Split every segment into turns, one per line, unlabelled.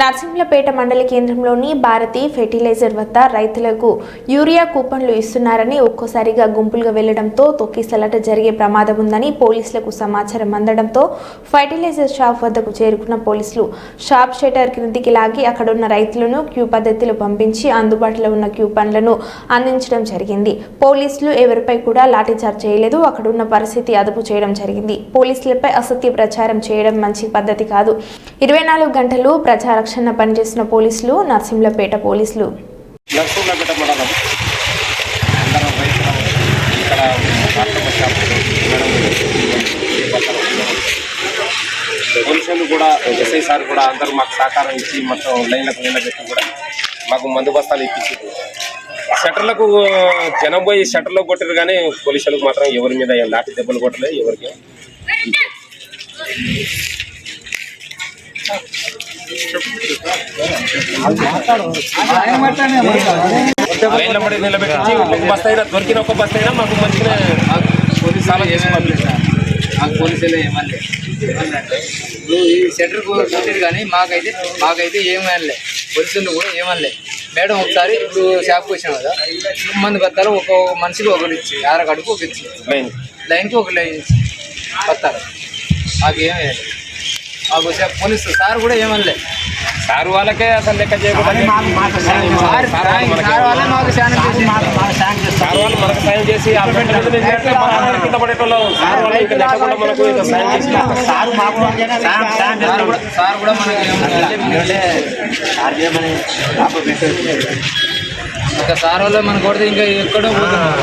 నర్సింహులపేట మండల కేంద్రంలోని భారతి ఫెర్టిలైజర్ వద్ద రైతులకు యూరియా కూపన్లు ఇస్తున్నారని ఒక్కోసారిగా గుంపులుగా వెళ్ళడంతో తొక్కిసలాట జరిగే ప్రమాదం ఉందని పోలీసులకు సమాచారం అందడంతో ఫెర్టిలైజర్ షాప్ వద్దకు చేరుకున్న పోలీసులు షాప్ షటర్ క్రిందికి లాగి అక్కడున్న రైతులను క్యూ పద్ధతిలో పంపించి అందుబాటులో ఉన్న కూపన్లను అందించడం జరిగింది. పోలీసులు ఎవరిపై కూడా లాఠీచార్జ్ చేయలేదు. అక్కడున్న పరిస్థితి అదుపు చేయడం జరిగింది. పోలీసులపై అసత్య ప్రచారం చేయడం మంచి పద్ధతి కాదు. ఇరవై నాలుగు గంటలు రక్షణ పనిచేసిన పోలీసులు నర్సింహులపేట పోలీసులు.
నర్సూర్లపేట మండలం అందరం ఇక్కడ పోలీసులు కూడా ఎస్ఐ సార్ కూడా అందరూ మాకు సహకారం ఇచ్చి మొత్తం లైన్లకు నిలబెట్టి కూడా మాకు మందు బస్తాలు ఇప్పించి షటర్లకు జనం పోయి షటర్లో కొట్టారు కానీ పోలీసులకు మాత్రం ఎవరి మీద లాఠీ దెబ్బలు కొట్టలేదు ఎవరికి. లైన్లో పడి నిలబెట్టి ఒక బస్తా అయినా దొరికిన ఒక బస్తా అయినా మాకు మంచిగా చాలా చేసి పంపించారు.
పోలీసులు ఏమనలే. ఏమన్నంటే ఇప్పుడు ఈ షెటర్ కొట్టారు కానీ మాకైతే మాకైతే ఏమనలే. పోలీసులు కూడా ఏమనలే. మేడం ఒకసారి ఇప్పుడు షాప్కి వచ్చినాం కదా. మంది బత్తాలు ఒక మనిషికి ఒకటి ఇచ్చి ఆర కడుపు ఒక ఇచ్చి.
లైన్.
లైన్కి ఒక లైన్ ఇచ్చి బత్తాలు మాకేం వేయలేదు. మాకు పోలీసు సార్ కూడా ఏమనలే.
సార్ వాళ్ళకే అసలు లెక్క చేయకుండా
సార్ సార్ వాళ్ళే మాకు చేసి
సార్ వాళ్ళు మనకు సాయం చేసి కింద పడేటోళ్ళం సార్ వాళ్ళు ఇంకా లేకుండా మనకు ఇంత సాయం చేసి
సార్ సార్ కూడా మనకి. ఇంకా సార్ వల్ల మన కొడితే ఇంకా ఎక్కడో పోతున్నాం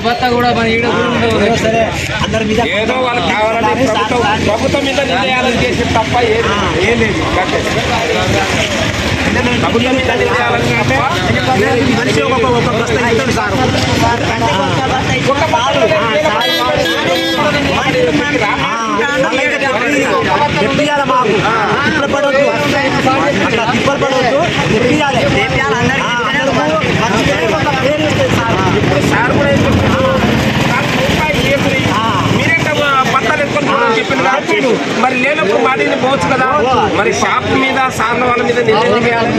బట్ట కూడా
మన ఈడ
ఏదో వాళ్ళకి కావాలని ప్రభుత్వం ప్రభుత్వం మీద నిలయాలని చేసి తప్ప ఏం లేదు. అంతే. ప్రభుత్వం మీద నిలయాలని తప్ప
మనిషి ఒక్కొక్క ఒక్కొక్క బస్తా ఇస్తాడు సార్.
ఒక్క బట్ట
తెప్పియాలి మాకు. తిప్పలు పడవద్దు అట్లా తిప్పలు పడవద్దు తెప్పియాలి తెప్పియాలి అందరికీ మంచిగా ఒక పేరు ఇస్తుంది సార్
సార్ కూడా ఏం చెప్తున్నారు? నాకు రూపాయి ఏమి మీరే కదా పత్తాలు ఎత్తుకొని పోవడం చెప్పింది మరి లేనప్పుడు మాటిని పోవచ్చు కదా? మరి షాప్ మీద సార్ల వాళ్ళ మీద నిజం చేయాలి